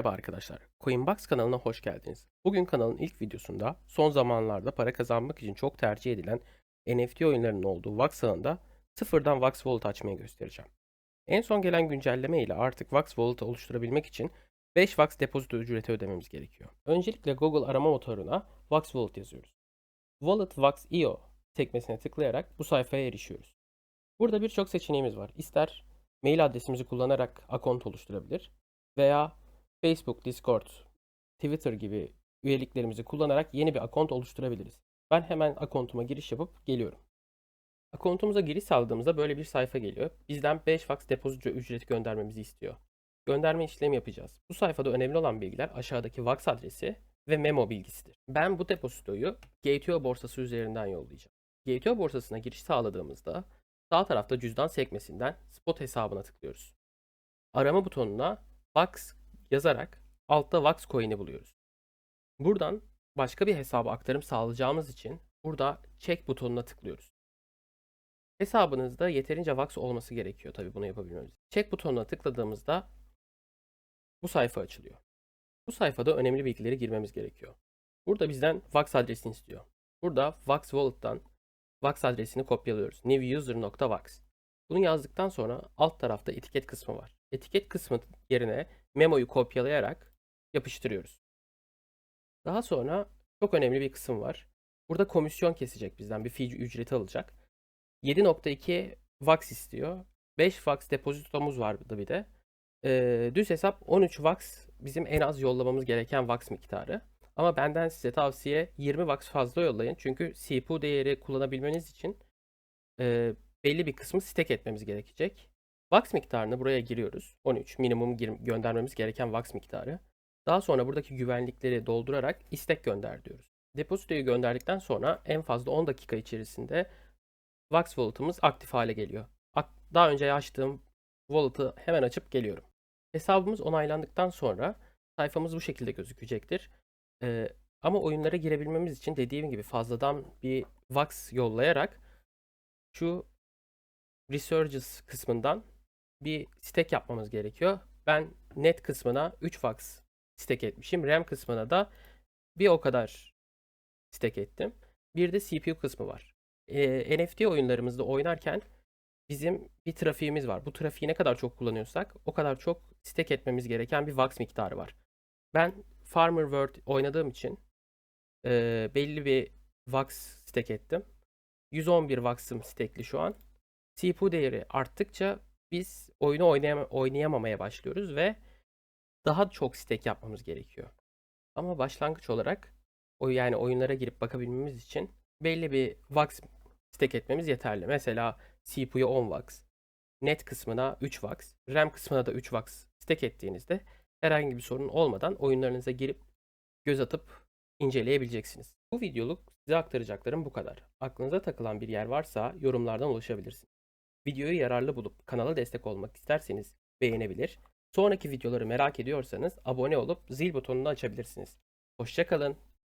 Merhaba arkadaşlar. Coinbox kanalına hoş geldiniz. Bugün kanalın ilk videosunda son zamanlarda para kazanmak için çok tercih edilen NFT oyunlarının olduğu Vax ağında sıfırdan Vax Wallet açmayı göstereceğim. En son gelen güncelleme ile artık Vax Wallet'ı oluşturabilmek için 5 Vax depozito ücreti ödememiz gerekiyor. Öncelikle Google arama motoruna Vax Wallet yazıyoruz. Wallet Vax IO sekmesine tıklayarak bu sayfaya erişiyoruz. Burada birçok seçeneğimiz var. İster mail adresimizi kullanarak akont oluşturabilir veya Facebook, Discord, Twitter gibi üyeliklerimizi kullanarak yeni bir akont oluşturabiliriz. Ben hemen akontuma giriş yapıp geliyorum. Akontumuza giriş sağladığımızda böyle bir sayfa geliyor. Bizden 5 fax depozito ücreti göndermemizi istiyor. Gönderme işlemi yapacağız. Bu sayfada önemli olan bilgiler aşağıdaki Vax adresi ve memo bilgisidir. Ben bu depozitoyu Gateo borsası üzerinden yollayacağım. Gateo borsasına giriş sağladığımızda sağ tarafta cüzdan sekmesinden spot hesabına tıklıyoruz. Arama butonuna Vax yazarak altta Vax coin'i buluyoruz. Buradan başka bir hesaba aktarım sağlayacağımız için burada check butonuna tıklıyoruz. Hesabınızda yeterince Vax olması gerekiyor tabii bunu yapabilmemiz. Check butonuna tıkladığımızda bu sayfa açılıyor. Bu sayfada önemli bilgileri girmemiz gerekiyor. Burada bizden Vax adresini istiyor. Burada Vax Wallet'tan Vax adresini kopyalıyoruz. newuser.vax. Bunu yazdıktan sonra alt tarafta etiket kısmı var. Etiket kısmı yerine memoyu kopyalayarak yapıştırıyoruz. Daha sonra çok önemli bir kısım var. Burada komisyon kesecek bizden bir fee ücreti alacak. 7.2 Vax istiyor. 5 Vax depozitomuz vardı bir de. Ee, düz hesap 13 Vax bizim en az yollamamız gereken Vax miktarı. Ama benden size tavsiye 20 Vax fazla yollayın. Çünkü CPU değeri kullanabilmeniz için e, belli bir kısmı stake etmemiz gerekecek. Vax miktarını buraya giriyoruz. 13 minimum göndermemiz gereken Vax miktarı. Daha sonra buradaki güvenlikleri doldurarak istek gönder diyoruz. Depozitoyu gönderdikten sonra en fazla 10 dakika içerisinde Vax Wallet'ımız aktif hale geliyor. Daha önce açtığım Wallet'ı hemen açıp geliyorum. Hesabımız onaylandıktan sonra sayfamız bu şekilde gözükecektir. Ee, ama oyunlara girebilmemiz için dediğim gibi fazladan bir Vax yollayarak şu Resurgence kısmından bir stack yapmamız gerekiyor. Ben net kısmına 3 Vax stack etmişim. RAM kısmına da bir o kadar stack ettim. Bir de CPU kısmı var. Ee, NFT oyunlarımızda oynarken bizim bir trafiğimiz var. Bu trafiği ne kadar çok kullanıyorsak o kadar çok stack etmemiz gereken bir Vax miktarı var. Ben Farmer World oynadığım için e, belli bir Vax stack ettim. 111 Vax'ım stackli şu an. CPU değeri arttıkça biz oyunu oynayama- oynayamamaya başlıyoruz ve daha çok stack yapmamız gerekiyor. Ama başlangıç olarak o yani oyunlara girip bakabilmemiz için belli bir Vax stack etmemiz yeterli. Mesela CPU'ya 10 Vax, net kısmına 3 Vax, RAM kısmına da 3 Vax stack ettiğinizde herhangi bir sorun olmadan oyunlarınıza girip göz atıp inceleyebileceksiniz. Bu videoluk size aktaracaklarım bu kadar. Aklınıza takılan bir yer varsa yorumlardan ulaşabilirsiniz. Videoyu yararlı bulup kanala destek olmak isterseniz beğenebilir. Sonraki videoları merak ediyorsanız abone olup zil butonunu açabilirsiniz. Hoşçakalın.